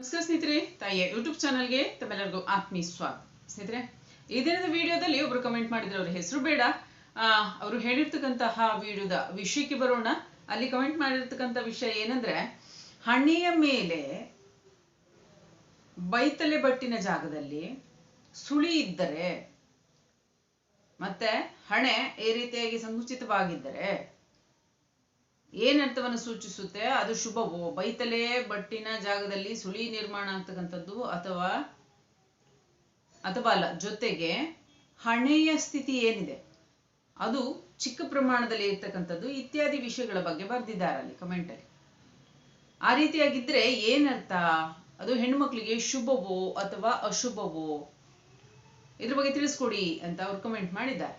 ನಮಸ್ಕಾರ ಸ್ನೇಹಿತರೆ, ತಾಯಿಯ ಯೂಟ್ಯೂಬ್ ಚಾನಲ್ಗೆ ತಮ್ಮೆಲ್ಲರಿಗೂ ಆತ್ಮೀಯ ಸ್ವಾಗತ. ಸ್ನೇಹಿತರೆ, ಈ ದಿನದ ವಿಡಿಯೋದಲ್ಲಿ ಒಬ್ರು ಕಮೆಂಟ್ ಮಾಡಿದ್ರು, ಅವ್ರ ಹೆಸರು ಬೇಡ. ಅವರು ಹೇಳಿರ್ತಕ್ಕಂತಹ ವಿಡಿಯೋದ ವಿಷಯಕ್ಕೆ ಬರೋಣ. ಅಲ್ಲಿ ಕಮೆಂಟ್ ಮಾಡಿರ್ತಕ್ಕಂಥ ವಿಷಯ ಏನಂದ್ರೆ ಹಣೆಯ ಮೇಲೆ ಬೈತಲೆ ಬಟ್ಟಿನ ಜಾಗದಲ್ಲಿ ಸುಳಿ ಇದ್ದರೆ, ಮತ್ತೆ ಹಣೆ ಈ ರೀತಿಯಾಗಿ ಸಂಕುಚಿತವಾಗಿದ್ದರೆ ಏನರ್ಥವನ್ನು ಸೂಚಿಸುತ್ತೆ? ಅದು ಶುಭವೋ? ಬೈತಲೆ ಬಟ್ಟಿನ ಜಾಗದಲ್ಲಿ ಸುಳಿ ನಿರ್ಮಾಣ ಆಗ್ತಕ್ಕಂಥದ್ದು ಅಥವಾ ಅಥವಾ ಅಲ್ಲ, ಜೊತೆಗೆ ಹಣೆಯ ಸ್ಥಿತಿ ಏನಿದೆ? ಅದು ಚಿಕ್ಕ ಪ್ರಮಾಣದಲ್ಲಿ ಇರ್ತಕ್ಕಂಥದ್ದು ಇತ್ಯಾದಿ ವಿಷಯಗಳ ಬಗ್ಗೆ ಬರೆದಿದ್ದಾರೆ ಅಲ್ಲಿ ಕಮೆಂಟಲ್ಲಿ ಆ ರೀತಿಯಾಗಿದ್ರೆ ಏನರ್ಥ ಅದು ಹೆಣ್ಮಕ್ಳಿಗೆ ಶುಭವೋ ಅಥವಾ ಅಶುಭವೋ? ಇದ್ರ ಬಗ್ಗೆ ತಿಳಿಸ್ಕೊಡಿ ಅಂತ ಅವ್ರು ಕಮೆಂಟ್ ಮಾಡಿದ್ದಾರೆ.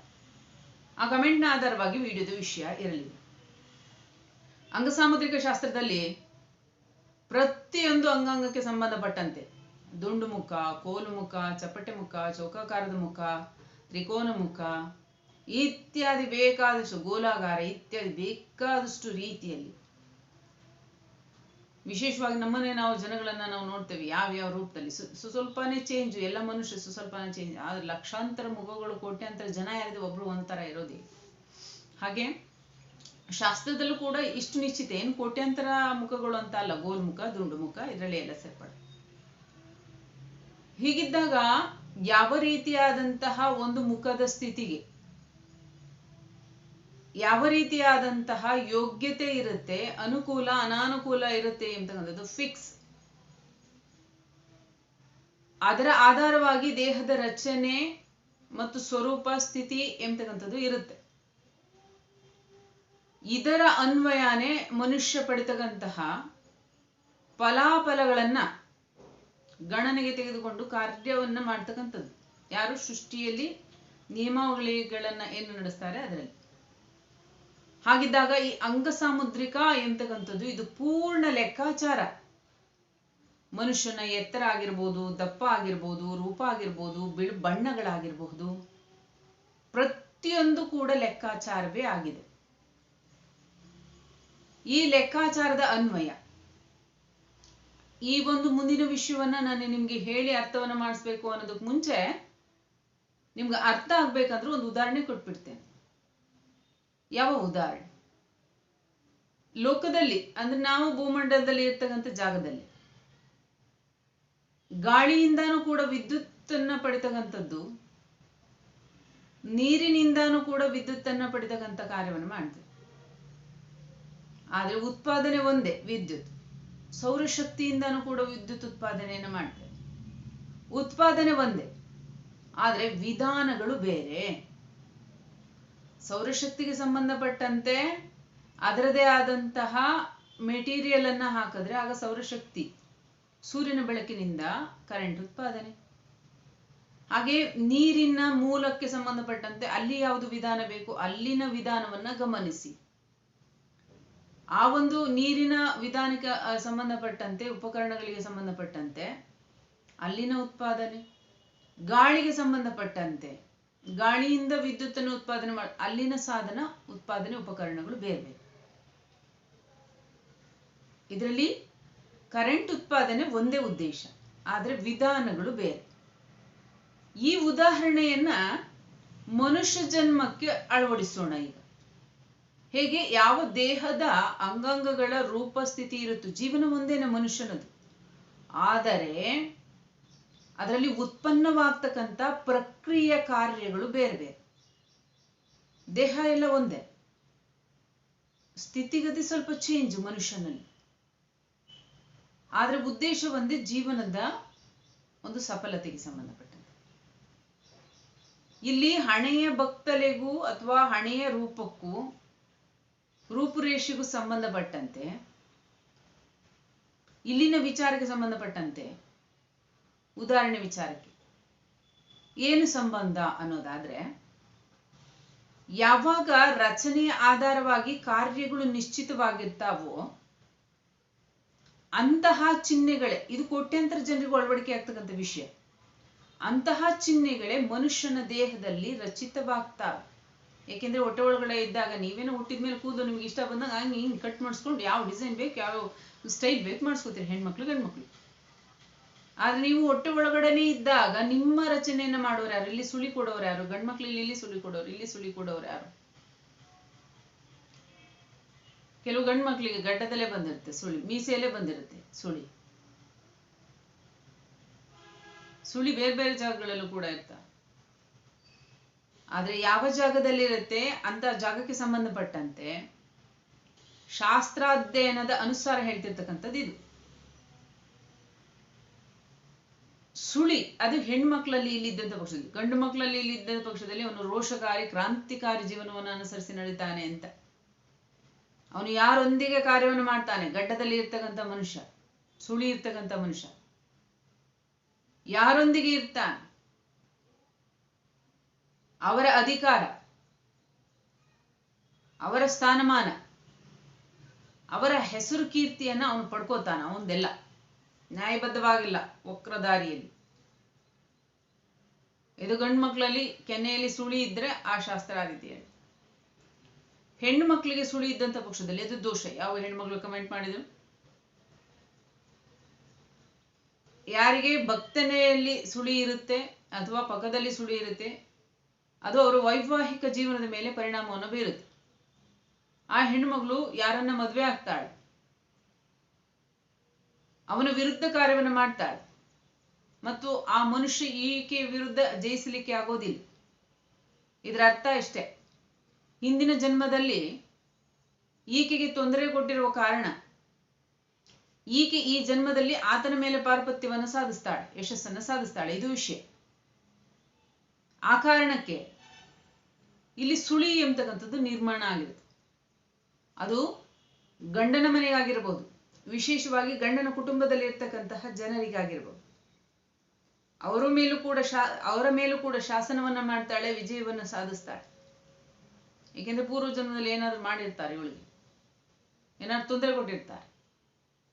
ಆ ಕಮೆಂಟ್ನ ಆಧಾರವಾಗಿ ವಿಡಿಯೋದ ವಿಷಯ ಇರಲಿಲ್ಲ. ಅಂಗಸಾಮುದ್ರಿಕ ಶಾಸ್ತ್ರದಲ್ಲಿ ಪ್ರತಿಯೊಂದು ಅಂಗಾಂಗಕ್ಕೆ ಸಂಬಂಧಪಟ್ಟಂತೆ ದುಂಡು ಮುಖ, ಕೋಲು ಮುಖ, ಚಪ್ಪಟೆ ಮುಖ, ಚೌಕಾಕಾರದ ಮುಖ, ತ್ರಿಕೋನ ಮುಖ, ಇತ್ಯಾದಿ ಬೇಕಾದಷ್ಟು ಗೋಲಾಗಾರ, ಇತ್ಯಾದಿ ಬೇಕಾದಷ್ಟು ರೀತಿಯಲ್ಲಿ ವಿಶೇಷವಾಗಿ ನಮ್ಮನೆ ನಾವು ಜನಗಳನ್ನ ನಾವು ನೋಡ್ತೇವೆ ಯಾವ ಯಾವ ರೂಪದಲ್ಲಿ. ಸು ಸ್ವಲ್ಪನೇ ಚೇಂಜ್ ಎಲ್ಲ ಮನುಷ್ಯ ಸು ಸ್ವಲ್ಪನೇ ಚೇಂಜ್ ಆದ್ರೆ ಲಕ್ಷಾಂತರ ಮುಖಗಳು ಕೋಟ್ಯಾಂತರ ಜನ ಯಾರಿದೆ ಒಬ್ರು ಒಂಥರ ಇರೋದೇ. ಹಾಗೆ ಶಾಸ್ತ್ರದಲ್ಲೂ ಕೂಡ ಇಷ್ಟು ನಿಶ್ಚಿತ ಏನು ಕೋಟ್ಯಾಂತರ ಮುಖಗಳು ಅಂತ ಅಲ್ಲ ಗೋಲ್ ಮುಖ ದುಂಡು ಮುಖ ಇದರಲ್ಲಿ ಎಲ್ಲ ಸೇರ್ಪಡೆ. ಹೀಗಿದ್ದಾಗ ಯಾವ ರೀತಿಯಾದಂತಹ ಒಂದು ಮುಖದ ಸ್ಥಿತಿಗೆ, ಯಾವ ರೀತಿಯಾದಂತಹ ಯೋಗ್ಯತೆ ಇರುತ್ತೆ, ಅನುಕೂಲ, ಅನಾನುಕೂಲ ಇರುತ್ತೆ ಅಂತಕ್ಕಂಥದ್ದು ಫಿಕ್ಸ್ ಅದರ ಆಧಾರವಾಗಿ ದೇಹದ ರಚನೆ ಮತ್ತು ಸ್ವರೂಪ, ಸ್ಥಿತಿ ಎಂತಕ್ಕಂಥದ್ದು ಇರುತ್ತೆ. ಇದರ ಅನ್ವಯನೇ ಮನುಷ್ಯ ಪಡಿತಕ್ಕಂತಹ ಫಲಾಫಲಗಳನ್ನ ಗಣನೆಗೆ ತೆಗೆದುಕೊಂಡು ಕಾರ್ಯವನ್ನ ಮಾಡ್ತಕ್ಕಂಥದ್ದು. ಯಾರು ಸೃಷ್ಟಿಯಲ್ಲಿ ನಿಯಮಾವಳಿಗಳನ್ನ ಏನು ನಡೆಸ್ತಾರೆ ಅದರಲ್ಲಿ. ಹಾಗಿದ್ದಾಗ ಈ ಅಂಗಸಾಮುದ್ರಿಕ ಎಂತಕ್ಕಂಥದ್ದು, ಇದು ಪೂರ್ಣ ಲೆಕ್ಕಾಚಾರ. ಮನುಷ್ಯನ ಎತ್ತರ ಆಗಿರ್ಬೋದು, ದಪ್ಪ ಆಗಿರ್ಬೋದು, ರೂಪ ಆಗಿರ್ಬೋದು, ಬಿಳ್ ಬಣ್ಣಗಳಾಗಿರಬಹುದು. ಪ್ರತಿಯೊಂದು ಕೂಡ ಲೆಕ್ಕಾಚಾರವೇ ಆಗಿದೆ. ಈ ಲೆಕ್ಕಾಚಾರದ ಅನ್ವಯ. ಈ ಒಂದು ಮುಂದಿನ ವಿಷಯವನ್ನ ನಾನು ನಿಮ್ಗೆ ಹೇಳಿ ಅರ್ಥವನ್ನ ಮಾಡಿಸ್ಬೇಕು ಅನ್ನೋದಕ್ಕೆ ಮುಂಚೆ ನಿಮ್ಗೆ ಅರ್ಥ ಆಗ್ಬೇಕಂದ್ರೆ ಒಂದು ಉದಾಹರಣೆ ಕೊಟ್ಬಿಡ್ತೇನೆ. ಯಾವ ಉದಾಹರಣೆ? ಲೋಕದಲ್ಲಿ, ಅಂದ್ರೆ ನಾವು ಭೂಮಂಡಲದಲ್ಲಿ ಇರ್ತಕ್ಕಂಥ ಜಾಗದಲ್ಲಿ. ಗಾಳಿಯಿಂದಾನೂ ಕೂಡ ವಿದ್ಯುತ್ತನ್ನ ಪಡಿತಕ್ಕಂಥದ್ದು, ನೀರಿನಿಂದಾನು ಕೂಡ ವಿದ್ಯುತ್ತನ್ನ ಪಡಿತಕ್ಕಂಥ ಕಾರ್ಯವನ್ನು ಮಾಡ್ತೇವೆ. ಆದ್ರೆ ಉತ್ಪಾದನೆ ಒಂದೇ, ವಿದ್ಯುತ್. ಸೌರಶಕ್ತಿಯಿಂದನೂ ಕೂಡ ವಿದ್ಯುತ್ ಉತ್ಪಾದನೆಯನ್ನು ಮಾಡ್ತೇವೆ. ಉತ್ಪಾದನೆ ಒಂದೇ, ಆದರೆ ವಿಧಾನಗಳು ಬೇರೆ. ಸೌರಶಕ್ತಿಗೆ ಸಂಬಂಧಪಟ್ಟಂತೆ ಅದರದೇ ಆದಂತಹ ಮೆಟೀರಿಯಲ್ ಅನ್ನ ಹಾಕಿದ್ರೆ ಆಗ ಸೌರಶಕ್ತಿ, ಸೂರ್ಯನ ಬೆಳಕಿನಿಂದ ಕರೆಂಟ್ ಉತ್ಪಾದನೆ. ಹಾಗೆ ನೀರಿನ ಮೂಲಕ್ಕೆ ಸಂಬಂಧಪಟ್ಟಂತೆ ಅಲ್ಲಿ ಯಾವುದು ವಿಧಾನ ಬೇಕು, ಅಲ್ಲಿನ ವಿಧಾನವನ್ನ ಗಮನಿಸಿ. ಆ ಒಂದು ನೀರಿನ ವಿಧಾನಕ್ಕೆ ಸಂಬಂಧಪಟ್ಟಂತೆ, ಉಪಕರಣಗಳಿಗೆ ಸಂಬಂಧಪಟ್ಟಂತೆ, ಅಲ್ಲಿನ ಉತ್ಪಾದನೆ, ಗಾಳಿಗೆ ಸಂಬಂಧಪಟ್ಟಂತೆ, ಗಾಳಿಯಿಂದ ವಿದ್ಯುತ್ತನ್ನು ಉತ್ಪಾದನೆ ಮಾಡ, ಅಲ್ಲಿನ ಸಾಧನ, ಉತ್ಪಾದನೆ, ಉಪಕರಣಗಳು ಬೇರೆ ಬೇರೆ. ಇದರಲ್ಲಿ ಕರೆಂಟ್ ಉತ್ಪಾದನೆ ಒಂದೇ ಉದ್ದೇಶ, ಆದರೆ ವಿಧಾನಗಳು ಬೇರೆ. ಈ ಉದಾಹರಣೆಯನ್ನ ಮನುಷ್ಯ ಜನ್ಮಕ್ಕೆ ಅಳವಡಿಸೋಣ ಈಗ. ಹೇಗೆ ಯಾವ ದೇಹದ ಅಂಗಾಂಗಗಳ ರೂಪ ಸ್ಥಿತಿ ಇರುತ್ತೋ, ಜೀವನ ಒಂದೇನ ಮನುಷ್ಯನದು. ಆದರೆ, ಅದರಲ್ಲಿ ಉತ್ಪನ್ನವಾಗ್ತಕ್ಕಂಥ ಪ್ರಕ್ರಿಯೆ ಕಾರ್ಯಗಳು ಬೇರೆ ಬೇರೆ. ದೇಹ ಎಲ್ಲ ಒಂದೇ. ಸ್ಥಿತಿಗತಿ ಸ್ವಲ್ಪ ಚೇಂಜ್ ಮನುಷ್ಯನಲ್ಲಿ. ಆದ್ರೆ ಉದ್ದೇಶ ಒಂದೇ, ಜೀವನದ ಒಂದು ಸಫಲತೆಗೆ ಸಂಬಂಧಪಟ್ಟಂತೆ ಇಲ್ಲಿ ಹಣೆಯ ಬಕ್ತಲೆಗೂ ಅಥವಾ ಹಣೆಯ ರೂಪಕ್ಕೂ ರೂಪುರೇಷೆಗೂ ಸಂಬಂಧಪಟ್ಟಂತೆ, ಇಲ್ಲಿನ ವಿಚಾರಕ್ಕೆ ಸಂಬಂಧಪಟ್ಟಂತೆ, ಉದಾಹರಣೆ ವಿಚಾರಕ್ಕೆ, ಏನು ಸಂಬಂಧ ಅನ್ನೋದಾದ್ರೆ, ಯಾವಾಗ ರಚನೆಯ ಆಧಾರವಾಗಿ ಕಾರ್ಯಗಳು ನಿಶ್ಚಿತವಾಗಿರ್ತಾವೋ, ಅಂತಹ ಚಿಹ್ನೆಗಳೇ, ಇದು ಕೋಟ್ಯಂತರ ಜನರಿಗೆ ಅಳವಡಿಕೆ ಆಗ್ತಕ್ಕಂಥ ವಿಷಯ. ಅಂತಹ ಚಿಹ್ನೆಗಳೇ ಮನುಷ್ಯನ ದೇಹದಲ್ಲಿ ರಚಿತವಾಗ್ತಾವೆ. ಏಕೆಂದ್ರೆ ಹೊಟ್ಟೆ ಒಳಗಡೆ ಇದ್ದಾಗ ನೀವೇನೋ ಹುಟ್ಟಿದ ಮೇಲೆ ಕೂದಲು ನಿಮ್ಗೆ ಇಷ್ಟ ಬಂದಾಗ ಹಂಗೆ ಹಿಂಗೆ ಕಟ್ ಮಾಡಿಸ್ಕೊಂಡು ಯಾವ ಡಿಸೈನ್ ಬೇಕು, ಯಾವ ಸ್ಟೈಲ್ ಬೇಕು ಮಾಡಿಸ್ಕೋತೀರಿ, ಹೆಣ್ಮಕ್ಳು, ಗಂಡ್ಮಕ್ಳು. ಆದ್ರೆ ನೀವು ಹೊಟ್ಟೆ ಒಳಗಡೆನೆ ಇದ್ದಾಗ ನಿಮ್ಮ ರಚನೆಯನ್ನ ಮಾಡೋರು ಯಾರು? ಇಲ್ಲಿ ಸುಳಿ ಕೊಡೋರು ಯಾರು? ಗಂಡ್ಮಕ್ಳಲ್ಲಿ ಇಲ್ಲಿ ಸುಳಿ ಕೊಡೋರು, ಇಲ್ಲಿ ಸುಳಿ ಕೊಡೋರು ಯಾರು? ಕೆಲವು ಗಂಡು ಮಕ್ಳಿಗೆ ಗಡ್ಡದಲ್ಲೇ ಬಂದಿರುತ್ತೆ ಸುಳಿ, ಮೀಸೆಯಲ್ಲೇ ಬಂದಿರುತ್ತೆ ಸುಳಿ. ಸುಳಿ ಬೇರೆ ಬೇರೆ ಜಾಗಗಳಲ್ಲೂ ಕೂಡ ಇರ್ತಾರೆ ಆದ್ರೆ ಯಾವ ಜಾಗದಲ್ಲಿರುತ್ತೆ ಅಂತ ಜಾಗಕ್ಕೆ ಸಂಬಂಧಪಟ್ಟಂತೆ ಶಾಸ್ತ್ರಾಧ್ಯಯನದ ಅನುಸಾರ ಹೇಳ್ತಿರ್ತಕ್ಕಂಥದ್ದು ಇದು. ಸುಳಿ, ಅದು ಹೆಣ್ಮಕ್ಳಲ್ಲಿ ಇಲ್ಲಿದ್ದಂಥ ಪಕ್ಷದಲ್ಲಿ, ಗಂಡು ಮಕ್ಕಳಲ್ಲಿ ಇಲ್ಲಿದ್ದಂಥ ಪಕ್ಷದಲ್ಲಿ ಅವನು ರೋಷಕಾರಿ, ಕ್ರಾಂತಿಕಾರಿ ಜೀವನವನ್ನು ಅನುಸರಿಸಿ ನಡೀತಾನೆ ಅಂತ. ಅವನು ಯಾರೊಂದಿಗೆ ಕಾರ್ಯವನ್ನು ಮಾಡ್ತಾನೆ? ಗಡ್ಡದಲ್ಲಿ ಇರ್ತಕ್ಕಂಥ ಮನುಷ್ಯ, ಸುಳಿ ಇರ್ತಕ್ಕಂಥ ಮನುಷ್ಯ. ಯಾರೊಂದಿಗೆ ಇರ್ತಾನೆ? ಅವರ ಅಧಿಕಾರ, ಅವರ ಸ್ಥಾನಮಾನ, ಅವರ ಹೆಸರು ಕೀರ್ತಿಯನ್ನ ಅವನು ಪಡ್ಕೋತಾನ, ಅವನದೆಲ್ಲ. ನ್ಯಾಯಬದ್ಧವಾಗಿಲ್ಲ ವಕ್ರದಾರಿಯಲ್ಲಿ ಇದು ಗಂಡು ಮಕ್ಕಳಲ್ಲಿ ಕೆನ್ನೆಯಲ್ಲಿ ಸುಳಿ ಇದ್ರೆ ಆ ಶಾಸ್ತ್ರ ಆ ರೀತಿಯಲ್ಲಿ ಹೆಣ್ಣು ಮಕ್ಕಳಿಗೆ ಸುಳಿ ಇದ್ದಂತ ಪಕ್ಷದಲ್ಲಿ ಅದು ದೋಷ. ಯಾವ ಹೆಣ್ಮಕ್ಳು ಕಮೆಂಟ್ ಮಾಡಿದ್ರು? ಯಾರಿಗೆ ಭಕ್ತನೆಯಲ್ಲಿ ಸುಳಿ ಇರುತ್ತೆ ಅಥವಾ ಪಕ್ಕದಲ್ಲಿ ಸುಳಿ ಇರುತ್ತೆ? ಅದು ಅವರ ವೈವಾಹಿಕ ಜೀವನದ ಮೇಲೆ ಪರಿಣಾಮವನ್ನು ಬೀರುತ್ತೆ. ಆ ಹೆಣ್ಮಗಳು ಯಾರನ್ನ ಮದುವೆ ಆಗ್ತಾಳೆ? ಅವನ ವಿರುದ್ಧ ಕಾರ್ಯವನ್ನು ಮಾಡ್ತಾಳೆ. ಮತ್ತು ಆ ಮನುಷ್ಯ ಈಕೆ ವಿರುದ್ಧ ಜಯಿಸಲಿಕ್ಕೆ ಆಗೋದಿಲ್ಲ. ಇದರ ಅರ್ಥ ಇಷ್ಟೇ. ಹಿಂದಿನ ಜನ್ಮದಲ್ಲಿ ಈಕೆಗೆ ತೊಂದರೆ ಕೊಟ್ಟಿರುವ ಕಾರಣ ಈಕೆ ಈ ಜನ್ಮದಲ್ಲಿ ಆತನ ಮೇಲೆ ಪಾರ್ಪತ್ಯವನ್ನು ಸಾಧಿಸ್ತಾಳೆ, ಯಶಸ್ಸನ್ನು ಸಾಧಿಸ್ತಾಳೆ. ಇದು ವಿಷಯ. ಆ ಕಾರಣಕ್ಕೆ ಇಲ್ಲಿ ಸುಳಿ ಎಂಬತಕ್ಕಂಥದ್ದು ನಿರ್ಮಾಣ ಆಗಿರುತ್ತೆ. ಅದು ಗಂಡನ ಮನೆಗಾಗಿರ್ಬೋದು ವಿಶೇಷವಾಗಿ ಗಂಡನ ಕುಟುಂಬದಲ್ಲಿ ಇರ್ತಕ್ಕಂತಹ ಜನರಿಗಾಗಿರ್ಬೋದು. ಅವರ ಮೇಲೂ ಕೂಡ ಶಾ, ಅವರ ಮೇಲೂ ಕೂಡ ಶಾಸನವನ್ನ ಮಾಡ್ತಾಳೆ, ವಿಜಯವನ್ನ ಸಾಧಿಸ್ತಾಳೆ. ಏಕೆಂದ್ರೆ ಪೂರ್ವ ಜನ್ಮದಲ್ಲಿ ಏನಾದ್ರು ಮಾಡಿರ್ತಾರೆ ಇವಳಿಗೆ. ಏನಾದ್ರು ತೊಂದರೆ ಕೊಟ್ಟಿರ್ತಾರೆ.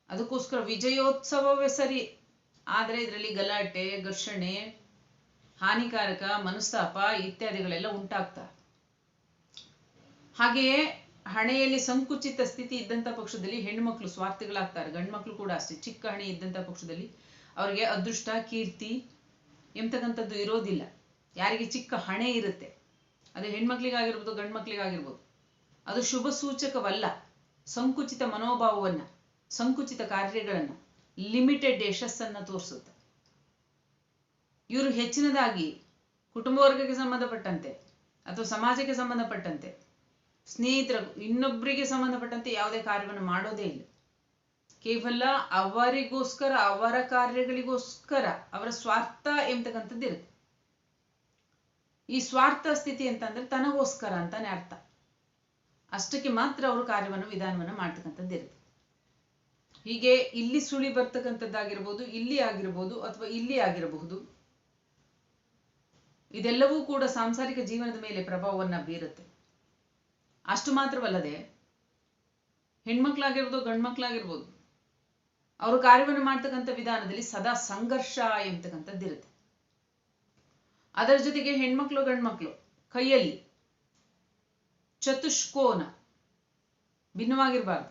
ಅದಕ್ಕೋಸ್ಕರ ವಿಜಯೋತ್ಸವವೇ ಸರಿ. ಆದ್ರೆ ಇದರಲ್ಲಿ ಗಲಾಟೆ, ಘರ್ಷಣೆ ಹಾನಿಕಾರಕ, ಮನಸ್ತಾಪ ಇತ್ಯಾದಿಗಳೆಲ್ಲ ಉಂಟಾಗ್ತಾ. ಹಾಗೆಯೇ ಹಣೆಯಲ್ಲಿ ಸಂಕುಚಿತ ಸ್ಥಿತಿ ಇದ್ದಂಥ ಪಕ್ಷದಲ್ಲಿ ಹೆಣ್ಮಕ್ಳು ಸ್ವಾರ್ಥಿಗಳಾಗ್ತಾರೆ. ಗಂಡ್ಮಕ್ಳು ಕೂಡ ಅಷ್ಟೇ. ಚಿಕ್ಕ ಹಣೆ ಇದ್ದಂಥ ಪಕ್ಷದಲ್ಲಿ ಅವರಿಗೆ ಅದೃಷ್ಟ, ಕೀರ್ತಿ ಎಂಬತಕ್ಕಂಥದ್ದು ಇರೋದಿಲ್ಲ. ಯಾರಿಗೆ ಚಿಕ್ಕ ಹಣೆ ಇರುತ್ತೆ. ಅದು ಹೆಣ್ಮಕ್ಳಿಗಾಗಿರ್ಬೋದು ಗಂಡು ಮಕ್ಳಿಗಾಗಿರ್ಬೋದು ಅದು ಶುಭ ಸೂಚಕವಲ್ಲ. ಸಂಕುಚಿತ ಮನೋಭಾವವನ್ನ, ಸಂಕುಚಿತ ಕಾರ್ಯಗಳನ್ನ, ಲಿಮಿಟೆಡ್ ಯಶಸ್ಸನ್ನು ತೋರಿಸುತ್ತೆ. ಇವರು ಹೆಚ್ಚಿನದಾಗಿ ಕುಟುಂಬ ವರ್ಗಕ್ಕೆ ಸಂಬಂಧಪಟ್ಟಂತೆ ಅಥವಾ ಸಮಾಜಕ್ಕೆ ಸಂಬಂಧಪಟ್ಟಂತೆ, ಸ್ನೇಹಿತರ ಇನ್ನೊಬ್ಬರಿಗೆ ಸಂಬಂಧಪಟ್ಟಂತೆ ಯಾವುದೇ ಕಾರ್ಯವನ್ನು ಮಾಡೋದೇ ಇಲ್ಲ. ಕೇವಲ ಅವರಿಗೋಸ್ಕರ, ಅವರ ಕಾರ್ಯಗಳಿಗೋಸ್ಕರ ಅವರ ಸ್ವಾರ್ಥ ಎಂಬತಕ್ಕಂಥದ್ದು ಇರುತ್ತೆ. ಈ ಸ್ವಾರ್ಥ ಸ್ಥಿತಿ ಅಂತಂದ್ರೆ ತನಗೋಸ್ಕರ ಅಂತಾನೆ ಅರ್ಥ. ಅಷ್ಟಕ್ಕೆ ಮಾತ್ರ ಅವರು ಕಾರ್ಯವನ್ನು, ವಿಧಾನವನ್ನು ಮಾಡ್ತಕ್ಕಂಥದ್ದು ಇರುತ್ತೆ. ಹೀಗೆ ಇಲ್ಲಿ ಸುಳಿ ಬರ್ತಕ್ಕಂಥದ್ದಾಗಿರ್ಬೋದು, ಇಲ್ಲಿ ಆಗಿರ್ಬೋದು ಅಥವಾ ಇಲ್ಲಿ ಆಗಿರಬಹುದು ಇದೆಲ್ಲವೂ ಕೂಡ ಸಾಂಸಾರಿಕ ಜೀವನದ ಮೇಲೆ ಪ್ರಭಾವವನ್ನ ಬೀರುತ್ತೆ. ಅಷ್ಟು ಮಾತ್ರವಲ್ಲದೆ ಹೆಣ್ಮಕ್ಳಾಗಿರ್ಬೋದು, ಗಂಡ್ಮಕ್ಳಾಗಿರ್ಬೋದು, ಅವರು ಕಾರ್ಯವನ್ನು ಮಾಡ್ತಕ್ಕಂಥ ವಿಧಾನದಲ್ಲಿ ಸದಾ ಸಂಘರ್ಷ ಎಂಬತಕ್ಕಂಥದ್ದಿರುತ್ತೆ ಅದರ ಜೊತೆಗೆ ಹೆಣ್ಮಕ್ಳು, ಗಂಡ್ಮಕ್ಳು, ಕೈಯಲ್ಲಿ ಚತುಷ್ಕೋನ ಭಿನ್ನವಾಗಿರಬಾರ್ದು.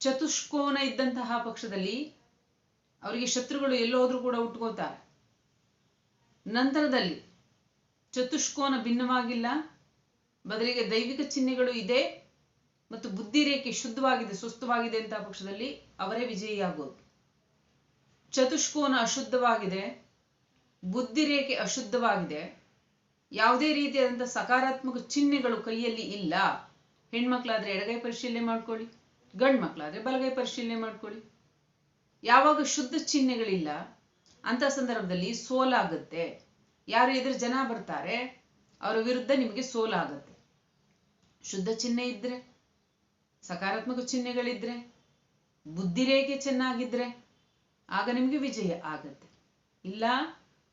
ಚತುಷ್ಕೋನ ಇದ್ದಂತಹ ಪಕ್ಷದಲ್ಲಿ ಅವರಿಗೆ ಶತ್ರುಗಳು ಎಲ್ಲೋದ್ರೂ ಕೂಡ ಉಟ್ಕೋತಾರೆ. ನಂತರದಲ್ಲಿ ಚತುಷ್ಕೋನ ಭಿನ್ನವಾಗಿಲ್ಲ. ಬದಲಿಗೆ ದೈವಿಕ ಚಿಹ್ನೆಗಳು ಇದೆ ಮತ್ತು ಬುದ್ಧಿ ರೇಖೆ ಶುದ್ಧವಾಗಿದೆ ಸುಸ್ತವಾಗಿದೆ ಅಂತ ಪಕ್ಷದಲ್ಲಿ ಅವರೇ ವಿಜಯಿಯಾಗೋದು ಚತುಷ್ಕೋನ ಅಶುದ್ಧವಾಗಿದೆ ಬುದ್ಧಿ ರೇಖೆ ಅಶುದ್ಧವಾಗಿದೆ, ಯಾವುದೇ ರೀತಿಯಾದಂಥ ಸಕಾರಾತ್ಮಕ ಚಿಹ್ನೆಗಳು ಕೈಯಲ್ಲಿ ಇಲ್ಲ. ಹೆಣ್ಮಕ್ಳಾದ್ರೆ ಎಡಗೈ ಪರಿಶೀಲನೆ ಮಾಡ್ಕೊಳ್ಳಿ ಗಂಡು ಮಕ್ಕಳಾದ್ರೆ ಬಲಗೈ ಪರಿಶೀಲನೆ ಮಾಡ್ಕೊಳ್ಳಿ. ಯಾವಾಗ ಶುದ್ಧ ಚಿಹ್ನೆಗಳಿಲ್ಲ ಅಂತ ಸಂದರ್ಭದಲ್ಲಿ ಸೋಲಾಗುತ್ತೆ. ಯಾರು ಎದುರು ಜನ ಬರ್ತಾರೆ, ಅವರ ವಿರುದ್ಧ ನಿಮಗೆ ಸೋಲಾಗುತ್ತೆ. ಶುದ್ಧ ಚಿಹ್ನೆ ಇದ್ರೆ, ಸಕಾರಾತ್ಮಕ ಚಿಹ್ನೆಗಳಿದ್ರೆ, ಬುದ್ಧಿರೇಖೆ ಚೆನ್ನಾಗಿದ್ರೆ, ಆಗ ನಿಮಗೆ ವಿಜಯ ಆಗತ್ತೆ. ಇಲ್ಲ,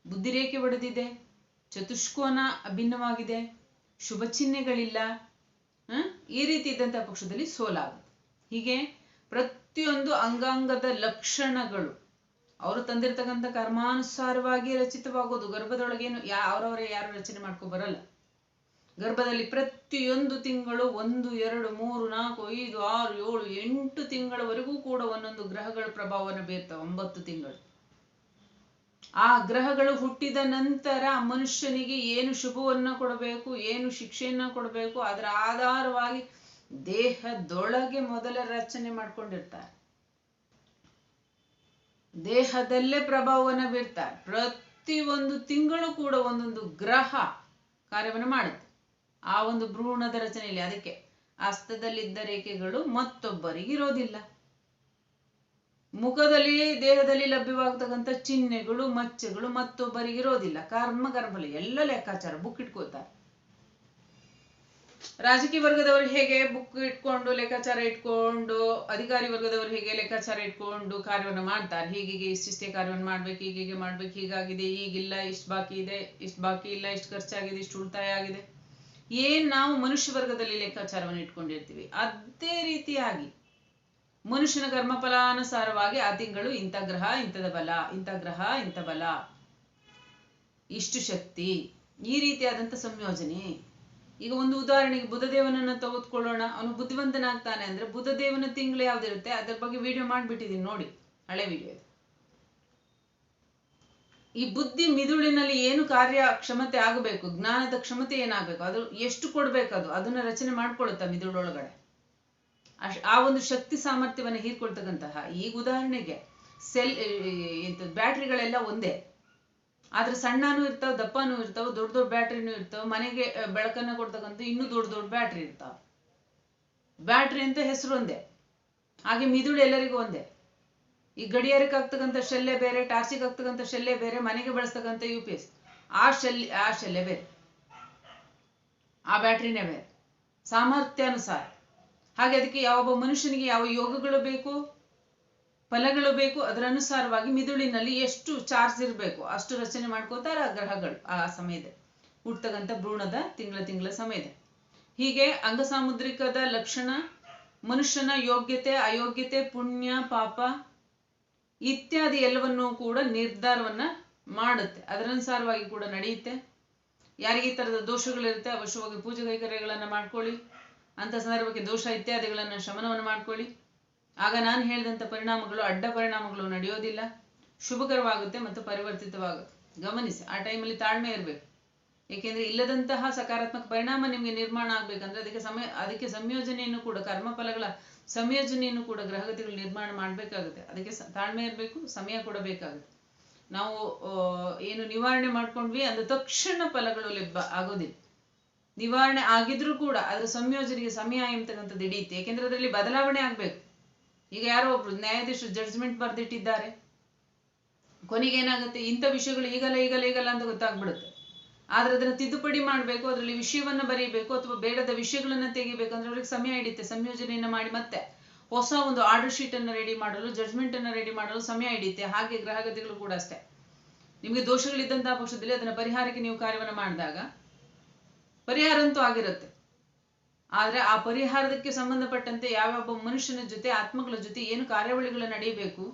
ಬುದ್ಧಿರೇಖೆ ಒಡೆದಿದೆ, ಚತುಷ್ಕೋನ ಅಭಿನ್ನವಾಗಿದೆ, ಶುಭ ಚಿಹ್ನೆಗಳಿಲ್ಲ? ಈ ರೀತಿ ಇದ್ದಂತಹ ಪಕ್ಷದಲ್ಲಿ ಸೋಲಾಗುತ್ತೆ. ಹೀಗೆ ಪ್ರತಿಯೊಂದು ಅಂಗಾಂಗದ ಲಕ್ಷಣಗಳು ಅವರು ತಂದಿರತಕ್ಕಂಥ ಕರ್ಮಾನುಸಾರವಾಗಿ ರಚಿತವಾಗೋದು. ಗರ್ಭದೊಳಗೇನು ಯಾ ಅವರವರೇ ಯಾರು ರಚನೆ ಮಾಡ್ಕೊ ಬರಲ್ಲ. ಗರ್ಭದಲ್ಲಿ ಪ್ರತಿಯೊಂದು ತಿಂಗಳು ಒಂದು, ಎರಡು, ಮೂರು, ನಾಲ್ಕು, ಐದು, ಆರು, ಏಳು, ಎಂಟು ತಿಂಗಳವರೆಗೂ ಕೂಡ ಒಂದೊಂದು ಗ್ರಹಗಳ ಪ್ರಭಾವವನ್ನು ಬೀರ್ತವೆ. ಒಂಬತ್ತು ತಿಂಗಳು. ಆ ಗ್ರಹಗಳು ಹುಟ್ಟಿದ ನಂತರ ಮನುಷ್ಯನಿಗೆ ಏನು ಶುಭವನ್ನ ಕೊಡಬೇಕು, ಏನು ಶಿಕ್ಷೆಯನ್ನ ಕೊಡಬೇಕು, ಅದರ ಆಧಾರವಾಗಿ ದೇಹದೊಳಗೆ ಮೊದಲ ರಚನೆ ಮಾಡ್ಕೊಂಡಿರ್ತಾರೆ. ದೇಹದಲ್ಲೇ ಪ್ರಭಾವವನ್ನು ಬೀರ್ತಾರೆ ಪ್ರತಿ ಒಂದು ತಿಂಗಳು ಕೂಡ ಒಂದೊಂದು ಗ್ರಹ ಕಾರ್ಯವನ್ನು ಮಾಡುತ್ತೆ. ಆ ಒಂದು ಭ್ರೂಣದ ರಚನೆಯಲ್ಲಿ ಅದಕ್ಕೆ ಹಸ್ತದಲ್ಲಿದ್ದ ರೇಖೆಗಳು ಮತ್ತೊಬ್ಬರಿಗೆ ಇರೋದಿಲ್ಲ. ಮುಖದಲ್ಲಿ, ದೇಹದಲ್ಲಿ ಲಭ್ಯವಾಗತಕ್ಕಂಥ ಚಿಹ್ನೆಗಳು, ಮಚ್ಚೆಗಳು ಮತ್ತೊಬ್ಬರಿಗೆ ಇರೋದಿಲ್ಲ. ಕರ್ಮ, ಕರ್ಮಫಲ ಎಲ್ಲ ಲೆಕ್ಕಾಚಾರ ಬುಕ್ ಇಟ್ಕೋತಾರೆ ರಾಜಕೀಯ ವರ್ಗದವರು ಹೇಗೆ ಬುಕ್ ಇಟ್ಕೊಂಡು, ಲೆಕ್ಕಾಚಾರ ಇಟ್ಕೊಂಡು, ಅಧಿಕಾರಿ ವರ್ಗದವರು ಹೇಗೆ ಲೆಕ್ಕಾಚಾರ ಇಟ್ಕೊಂಡು ಕಾರ್ಯವನ್ನು ಮಾಡ್ತಾರೆ? ಹೀಗೀಗೆ ಇಷ್ಟಿಷ್ಟೇ ಕಾರ್ಯವನ್ನು ಮಾಡ್ಬೇಕು ಹೀಗೆ ಮಾಡ್ಬೇಕು, ಹೀಗಾಗಿದೆ, ಈಗಿಲ್ಲ, ಇಷ್ಟು ಬಾಕಿ ಇದೆ, ಇಷ್ಟು ಬಾಕಿ ಇಲ್ಲ, ಇಷ್ಟು ಖರ್ಚಾಗಿದೆ, ಇಷ್ಟು ಉಳಿತಾಯ ಆಗಿದೆ. ಏನ್ ನಾವು ಮನುಷ್ಯ ವರ್ಗದಲ್ಲಿ ಲೆಕ್ಕಾಚಾರವನ್ನು ಇಟ್ಕೊಂಡಿರ್ತೀವಿ? ಅದೇ ರೀತಿಯಾಗಿ ಮನುಷ್ಯನ ಕರ್ಮಫಲಾನುಸಾರವಾಗಿ ಆ ತಿಂಗಳು ಇಂಥ ಗ್ರಹ, ಇಂಥದ ಬಲ, ಇಂಥ ಗ್ರಹ, ಇಂಥ ಬಲ, ಇಷ್ಟು ಶಕ್ತಿ, ಈ ರೀತಿಯಾದಂಥ ಸಂಯೋಜನೆ. ಈಗ ಒಂದು ಉದಾಹರಣೆಗೆ ಬುಧದೇವನನ್ನ ತೆಗೆದುಕೊಳ್ಳೋಣ. ಅವನು ಬುದ್ಧಿವಂತನಾಗ್ತಾನೆ ಅಂದ್ರೆ ಬುಧದೇವನ ತಿಂಗಳು ಯಾವ್ದಿರುತ್ತೆ? ಅದ್ರ ಬಗ್ಗೆ ವಿಡಿಯೋ ಮಾಡ್ಬಿಟ್ಟಿದೀನಿ ನೋಡಿ, ಹಳೆ ವಿಡಿಯೋ ಈ ಬುದ್ಧಿ ಮಿದುಳಿನಲ್ಲಿ ಏನು ಕಾರ್ಯ ಕ್ಷಮತೆ ಆಗಬೇಕು? ಜ್ಞಾನದ ಕ್ಷಮತೆ ಏನಾಗಬೇಕು? ಅದು ಎಷ್ಟು ಕೊಡ್ಬೇಕು ಅದು ಅದನ್ನ ರಚನೆ ಮಾಡ್ಕೊಳ್ಳುತ್ತಾ ಮಿದುಳೊಳಗಡೆ. ಅಶ್ ಆ ಒಂದು ಶಕ್ತಿ ಸಾಮರ್ಥ್ಯವನ್ನು ಹೀರ್ಕೊಳ್ತಕ್ಕಂತಹ, ಈಗ ಉದಾಹರಣೆಗೆ ಸೆಲ್ ಬ್ಯಾಟ್ರಿಗಳೆಲ್ಲ ಒಂದೇ. ಆದ್ರೆ ಸಣ್ಣನೂ ಇರ್ತಾವ, ದಪ್ಪನೂ ಇರ್ತಾವ, ದೊಡ್ಡ ದೊಡ್ಡ ಬ್ಯಾಟ್ರಿನೂ ಇರ್ತಾವ, ಮನೆಗೆ ಬೆಳಕನ್ನ ಕೊಡ್ತಕ್ಕಂಥ ಇನ್ನೂ ದೊಡ್ಡ ದೊಡ್ಡ ಬ್ಯಾಟ್ರಿ ಇರ್ತಾವ. ಬ್ಯಾಟ್ರಿ ಅಂತ ಹೆಸರು ಒಂದೇ. ಹಾಗೆ ಮಿದುಳು ಎಲ್ಲರಿಗೂ ಒಂದೇ. ಈ ಗಡಿಯಾರಕ್ಕೆ ಆಗ್ತಕ್ಕಂಥ ಶೆಲ್ಲೆ ಬೇರೆ, ಟಾರ್ಚಿಗೆ ಆಗ್ತಕ್ಕಂಥ ಶಲ್ಯ ಬೇರೆ, ಮನೆಗೆ ಬಳಸ್ತಕ್ಕಂಥ ಯು ಪಿ ಎಸ್ ಆ ಶಲ್ಯ ಆ ಶಲ್ಯ ಬೇರೆ. ಆ ಬ್ಯಾಟ್ರಿನೇ ಬೇರೆ. ಸಾಮರ್ಥ್ಯಾನುಸಾರ. ಹಾಗೆ ಅದಕ್ಕೆ ಯಾವೊಬ್ಬ ಮನುಷ್ಯನಿಗೆ ಯಾವ ಯೋಗಗಳು ಬೇಕು ಫಲಗಳು ಬೇಕು, ಅದರ ಅನುಸಾರವಾಗಿ ಮಿದುಳಿನಲ್ಲಿ ಎಷ್ಟು ಚಾರ್ಜ್ ಇರಬೇಕು, ಅಷ್ಟು ರಚನೆ ಮಾಡ್ಕೋತಾರೆ ಆ ಗ್ರಹಗಳು ಆ ಸಮಯದ. ಹುಟ್ಟತಕ್ಕಂಥ ಭ್ರೂಣದ ತಿಂಗಳ ತಿಂಗಳ ಸಮಯದ. ಹೀಗೆ ಅಂಗಸಾಮುದ್ರಿಕದ ಲಕ್ಷಣ, ಮನುಷ್ಯನ ಯೋಗ್ಯತೆ, ಅಯೋಗ್ಯತೆ, ಪುಣ್ಯ, ಪಾಪ ಇತ್ಯಾದಿ ಎಲ್ಲವನ್ನೂ ಕೂಡ ನಿರ್ಧಾರವನ್ನ ಮಾಡುತ್ತೆ. ಅದರನುಸಾರವಾಗಿ ಕೂಡ ನಡೆಯುತ್ತೆ. ಯಾರಿಗೆ ಈ ತರದ ದೋಷಗಳಿರುತ್ತೆ, ಅವಶ್ಯವಾಗಿ ಪೂಜೆ ಕೈಕರ್ಯಗಳನ್ನು ಮಾಡ್ಕೊಳ್ಳಿ. ಅಂತ ಸಂದರ್ಭಕ್ಕೆ ದೋಷ ಇತ್ಯಾದಿಗಳನ್ನ ಶಮನವನ್ನು ಮಾಡ್ಕೊಳ್ಳಿ. ಆಗ ನಾನು ಹೇಳಿದಂಥ ಪರಿಣಾಮಗಳು, ಅಡ್ಡ ಪರಿಣಾಮಗಳು ನಡೆಯೋದಿಲ್ಲ. ಶುಭಕರವಾಗುತ್ತೆ ಮತ್ತು ಪರಿವರ್ತಿತವಾಗುತ್ತೆ. ಗಮನಿಸಿ, ಆ ಟೈಮಲ್ಲಿ ತಾಳ್ಮೆ ಇರಬೇಕು. ಏಕೆಂದರೆ ಇಲ್ಲದಂತಹ ಸಕಾರಾತ್ಮಕ ಪರಿಣಾಮ ನಿಮಗೆ ನಿರ್ಮಾಣ ಆಗಬೇಕಂದ್ರೆ ಅದಕ್ಕೆ ಸಮಯ, ಅದಕ್ಕೆ ಸಂಯೋಜನೆಯನ್ನು ಕೂಡ, ಕರ್ಮಫಲಗಳ ಸಂಯೋಜನೆಯನ್ನು ಕೂಡ ಗ್ರಹಗತಿಗಳು ನಿರ್ಮಾಣ ಮಾಡಬೇಕಾಗುತ್ತೆ. ಅದಕ್ಕೆ ತಾಳ್ಮೆ ಇರಬೇಕು, ಸಮಯ ಕೊಡಬೇಕಾಗುತ್ತೆ ನಾವು ಏನು ನಿವಾರಣೆ ಮಾಡ್ಕೊಂಡ್ವಿ ಅಂದ್ರೆ ತಕ್ಷಣ ಫಲಗಳು ಲೆಬ್ಬ ಆಗೋದಿಲ್ಲ. ನಿವಾರಣೆ ಆಗಿದ್ರೂ ಕೂಡ, ಅದರ ಸಂಯೋಜನೆಗೆ ಸಮಯ ಎಂಬತಕ್ಕಂಥದ್ದು ಹಿಡಿಯುತ್ತೆ. ಏಕೆಂದ್ರೆ ಅದರಲ್ಲಿ ಬದಲಾವಣೆ ಆಗ್ಬೇಕು. ಈಗ ಯಾರೋ ಒಬ್ರು ನ್ಯಾಯಾಧೀಶರು ಜಡ್ಜ್ಮೆಂಟ್ ಬರೆದಿಟ್ಟಿದ್ದಾರೆ. ಕೊನೆಗೆ ಏನಾಗುತ್ತೆ? ಇಂಥ ವಿಷಯಗಳು ಈಗಲ್ಲ ಈಗಲ್ಲ ಈಗಲ್ಲ ಅಂತ ಗೊತ್ತಾಗ್ಬಿಡುತ್ತೆ. ಆದ್ರೆ ಅದನ್ನ ತಿದ್ದುಪಡಿ ಮಾಡಬೇಕು, ಅದರಲ್ಲಿ ವಿಷಯವನ್ನ ಬರೀಬೇಕು ಅಥವಾ ಬೇಡದ ವಿಷಯಗಳನ್ನ ತೆಗಿಬೇಕಂದ್ರೆ ಅವ್ರಿಗೆ ಸಮಯ ಹಿಡಿಯುತ್ತೆ. ಸಂಯೋಜನೆಯನ್ನ ಮಾಡಿ ಮತ್ತೆ ಹೊಸ ಒಂದು ಆರ್ಡರ್ ಶೀಟ್ ಅನ್ನ ರೆಡಿ ಮಾಡಲು ಜಡ್ಜ್ಮೆಂಟ್ ಅನ್ನ ರೆಡಿ ಮಾಡಲು ಸಮಯ ಹಿಡಿಯುತ್ತೆ. ಹಾಗೆ ಗ್ರಹಗತಿಗಳು ಕೂಡ ಅಷ್ಟೇ. ನಿಮಗೆ ದೋಷಗಳಿದ್ದಂತಹ ಪಕ್ಷದಲ್ಲಿ ಅದನ್ನ ಪರಿಹಾರಕ್ಕೆ ನೀವು ಕಾರ್ಯವನ್ನ ಮಾಡಿದಾಗ ಪರಿಹಾರ ಅಂತೂ ಆಗಿರುತ್ತೆ. ಆದ್ರೆ ಆ ಪರಿಹಾರದಕ್ಕೆ ಸಂಬಂಧಪಟ್ಟಂತೆ ಯಾವ್ಯಾವ ಮನುಷ್ಯನ ಜೊತೆ, ಆತ್ಮಗಳ ಜೊತೆ ಏನು ಕಾರ್ಯಾವಳಿಗಳು ನಡೆಯಬೇಕು,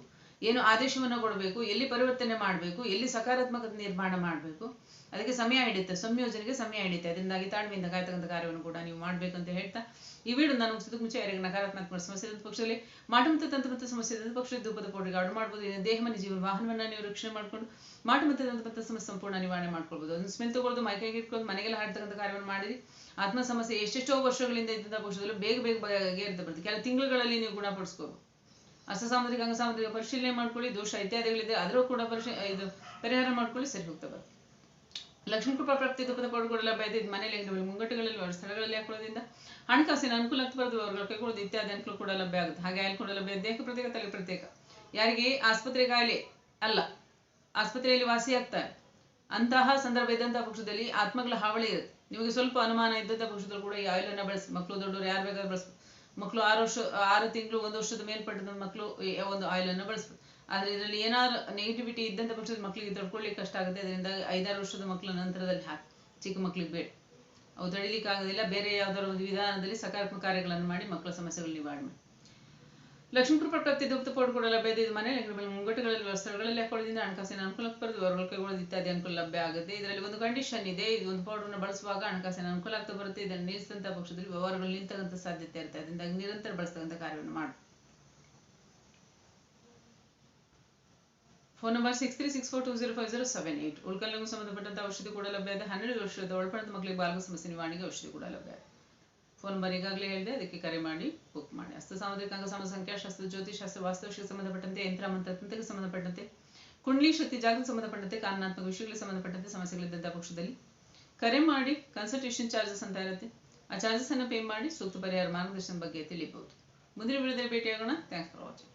ಏನು ಆದೇಶವನ್ನು ಕೊಡಬೇಕು, ಎಲ್ಲಿ ಪರಿವರ್ತನೆ ಮಾಡಬೇಕು, ಎಲ್ಲಿ ಸಕಾರಾತ್ಮಕತೆ ನಿರ್ಮಾಣ ಮಾಡಬೇಕು, ಅದಕ್ಕೆ ಸಮಯ ಹಿಡಿಯುತ್ತೆ, ಸಂಯೋಜನೆಗೆ ಸಮಯ ಹಿಡಿಯುತ್ತೆ. ಅದರಿಂದಾಗಿ ತಾಳ್ಮೆಯಿಂದ ಕಾಯ್ತಕ್ಕಂಥ ಕಾರ್ಯವನ್ನು ಕೂಡ ನೀವು ಮಾಡಬೇಕು ಅಂತ ಹೇಳ್ತಾ ಈ ವಿಡಿಯೋ ನಾನು ಮುಗಿಸಿದ ಮುಂಚೆ ಯಾರಿಗೆ ನಕಾರಾತ್ಮಕ ಸಮಸ್ಯೆ ಇದ್ದ ಪಕ್ಷದಲ್ಲಿ ಮಾಟ ಮತ್ತು ತಂತ್ರ ಮತ್ತು ಸಮಸ್ಯೆ ಇದ್ದ ಪಕ್ಷದಲ್ಲಿ ಧೂಪದ ಪೋಟಿಗೆ ಆರ್ಡರ್ ಮಾಡ್ಬೋದು. ದೇಹ, ಮನೆ, ಜೀವನ, ವಾಹನವನ್ನ ನೀವು ರಕ್ಷಣೆ ಮಾಡ್ಕೊಂಡು ಮಾಟ ಮತ್ತು ತಂತ್ರ ಮತ್ತು ಸಮಸ್ಯೆ ಸಂಪೂರ್ಣ ನಿವಾರಣೆ ಮಾಡ್ಕೊಳ್ಬೋದು. ಅದನ್ನು ಸ್ಮೆಲ್ ತಗೊಳ್ಳೋದು ಮೈಕೈಗೆ ಇಟ್ಕೊಂಡು ಮನೆಗೆಲ್ಲ ಹಾಡ್ತಕ್ಕಂಥ ಕಾರ್ಯವನ್ನು ಮಾಡಿರಿ. ಆತ್ಮ ಸಮಸ್ಯೆ ಎಷ್ಟೆಷ್ಟೋ ವರ್ಷಗಳಿಂದ ಇದ್ದಂಥ ಪಕ್ಷದಲ್ಲಿ ಬೇಗ ಬೇಗ ಬಗೆಹರಿತ ಬರುತ್ತೆ. ಕೆಲ ತಿಂಗಳುಗಳಲ್ಲಿ ನೀವು ಗುಣಪಡಿಸ್ಕೋಬೇಕು ಅಸಸಾಮುದ್ರಿಕ ಅಂಗಸಾಮುದ್ರಿಕ ಪರಿಶೀಲನೆ ಮಾಡ್ಕೊಳ್ಳಿ, ದೋಷ ಇತ್ಯಾದಿಗಳಿದೆ ಅದರ ಕೂಡ ಪರಿಶ, ಇದು ಪರಿಹಾರ ಮಾಡ್ಕೊಳ್ಳಿ, ಸರಿ ಹೋಗ್ತಾ ಬರುತ್ತೆ ಲಕ್ಷ್ಮೀ ಕೃಪಾ ಪ್ರಾಪ್ತಿ ತಪ್ಪದ ಪೌಡ್ಗಳೆಲ್ಲ ಬೈದ ಮನೆಯಲ್ಲಿ, ಅಂಗಡಿಗಳಲ್ಲಿ, ಮುಂಗಟ್ಟುಗಳಲ್ಲಿ ಅವರ ಸ್ಥಳಗಳಲ್ಲಿ ಹಾಕೊಳ್ಳೋದ್ರಿಂದ ಹಣಕಾಸಿನ ಅನುಕೂಲ ಆಗ್ಬಾರ್ದು ಅವ್ರ ಕೈಗೊಳ್ಳೋದು ಇತ್ಯಾದಿ ಅನುಕೂಲ ಕೂಡ ಲಭ್ಯ ಆಗುತ್ತೆ. ಹಾಗೆ ಕೂಡ ಲಭ್ಯ ದೇಹಕ್ಕೆ ಪ್ರತ್ಯೇಕ? ತಲೆ ಪ್ರತ್ಯೇಕ. ಯಾರಿಗೆ? ಆಸ್ಪತ್ರೆ ಕಾಯಿಲೆ ಅಲ್ಲ. ಆಸ್ಪತ್ರೆಯಲ್ಲಿ ವಾಸಿ ಆಗ್ತಾರೆ. ಅಂತಹ ಸಂದರ್ಭ ಇದ್ದಂತಹ ಪಕ್ಷದಲ್ಲಿ ಆತ್ಮಗಳ ಹಾವಳಿ ಇರುತ್ತೆ. ನಿಮಗೆ ಸ್ವಲ್ಪ ಅನುಮಾನ ಇದ್ದಂಥ ಪಕ್ಷದಲ್ಲಿ ಕೂಡ ಈ ಆಯಿಲ್ ಅನ್ನ ಬಳಸಿ ಮಕ್ಕಳು ದೊಡ್ಡವರು ಯಾರು ಬೇಕಾದ್ರೂ ಬಳಸ್ ಮಕ್ಕಳು ಆರು ವರ್ಷ, ಆರು ತಿಂಗಳು ಒಂದು ವರ್ಷದ ಮೇಲ್ಪಟ್ಟದ ಮಕ್ಕಳು ಒಂದು ಆಯಿಲ್ ಅನ್ನು ಬಳಸ್ಬೋದು ಆದ್ರೆ ಇದರಲ್ಲಿ ಏನಾದ್ರು ನೆಗೆಟಿವಿಟಿ ಇದ್ದಂಥ ಪಕ್ಷದ ಮಕ್ಕಳಿಗೆ ತಡ್ಕೊಳ್ಳಿಕ್ಕೆ ಕಷ್ಟ ಆಗುತ್ತೆ. ಅದರಿಂದ ಐದಾರು ವರ್ಷದ ಮಕ್ಕಳ ನಂತರದಲ್ಲಿ ಹಾಕಿ, ಚಿಕ್ಕ ಮಕ್ಕಳಿಗೆ ಬೇಡ. ಅವು ತಡಿಲಿಕ್ಕೆ ಆಗೋದಿಲ್ಲ. ಬೇರೆ ಯಾವ್ದಾದ್ರು ಒಂದು ವಿಧಾನದಲ್ಲಿ ಸಕಾರಾತ್ಮಕ ಕಾರ್ಯಗಳನ್ನು ಮಾಡಿ ಮಕ್ಕಳ ಸಮಸ್ಯೆಗಳು ನಿವಾರಣೆ ಮಾಡಿ ಲಕ್ಷ್ಮೀ ಕೃಪಾ ಪ್ರಾಪ್ತಿ ದುಪ್ತ ಕೂಡ ಲಭ್ಯ ಇದೆ ಮನೆ ಮುಂಗಟ್ಟುಗಳಲ್ಲಿ ಸ್ಥಳಗಳಲ್ಲಿ ಹಾಕೊಳ್ಳೋದ್ರಿಂದ ಹಣಕಾಸಿನ ಅನುಕೂಲ ಬರುತ್ತೆ ಹೊರಗಳು ಕೈಗೊಳ್ಳೋದು ಇತ್ಯಾದಿ ಅನುಕೂಲ ಲಭ್ಯ ಆಗುತ್ತೆ. ಇದರಲ್ಲಿ ಒಂದು ಕಂಡೀಷನ್ ಇದೆ. ಇದು ಒಂದು ಪೌಡರ್ನ ಬಳಸುವಾಗ ಹಣಕಾಸಿನ ಅನುಕೂಲ ಆಗ್ತಾ ಬರುತ್ತೆ. ಇದನ್ನು ನಿಲ್ಲಿಸಿದಂಥ ಪಕ್ಷದಲ್ಲಿ ವ್ಯವಹಾರಗಳು ನಿಂತಕ್ಕಂಥ ಸಾಧ್ಯತೆ ಇರುತ್ತೆ. ಅದರಿಂದ ನಿರಂತರ ಬಳಸ್ತಕ್ಕಂಥ ಕಾರ್ಯವನ್ನು ಮಾಡಿ. Phone number six three six four two zero five zero seven eight ಉಳ್ಕಲ್ಲಿಗೂ ಸಂಬಂಧಪಟ್ಟಂತ ಔಷಧಿ ಕೂಡ ಲಭ್ಯ ಇದೆ. ಹನ್ನೆರಡು ವರ್ಷದ ಒಳಪಡದ ಮಕ್ಕಳಿಗೆ ಬಾಲಕ ಸಮಸ್ಯೆ ನಿವಾರಣೆಗೆ ಔಷಧಿ ಕೂಡ ಲಭ್ಯ ಇದೆ. ಫೋನ್ ನಂಬರ್ ಈಗಾಗಲೇ ಹೇಳಿದೆ, ಅದಕ್ಕೆ ಕರೆ ಮಾಡಿ ಬುಕ್ ಮಾಡಿ. ಅಸ್ತ ಸಾಮುದ್ರಿಕ ಅಂಗ ಸಮ ಸಂಖ್ಯಾಶಾಸ್ತ್ರ ಜ್ಯೋತಿಷಾಸ್ತ್ರ ವಾಸ್ತುಶಿಗೆ ಸಂಬಂಧಪಟ್ಟಂತೆ, ಯಂತ್ರ, ಮಂತ್ರ ತಂತ್ರಕ್ಕೆ ಸಂಬಂಧಪಟ್ಟಂತೆ, ಕುಂಡ್ಲಿ, ಶಕ್ತಿ, ಜಾಗಕ್ಕೆ ಸಂಬಂಧಪಟ್ಟಂತೆ ಕಾರಣಾತ್ಮಕ ವಿಷಯಗಳಿಗೆ ಸಂಬಂಧಪಟ್ಟಂತೆ ಸಮಸ್ಯೆಗಳಿದ್ದಂಥ ಪಕ್ಷದಲ್ಲಿ ಕರೆ ಮಾಡಿ ಕನ್ಸಲ್ಟೇಷನ್ ಚಾರ್ಜಸ್ ಅಂತ ಇರುತ್ತೆ. ಆ ಚಾರ್ಜಸ್ ಅನ್ನು ಪೇ ಮಾಡಿ ಸೂಕ್ತ ಪರಿಹಾರ ಮಾರ್ಗದರ್ಶನ ಬಗ್ಗೆ ತಿಳಿಬಹುದು ಮುಂದಿನ ವಿಡಿಯೋದಲ್ಲಿ ಭೇಟಿಯಾಗೋಣ. Thanks for watching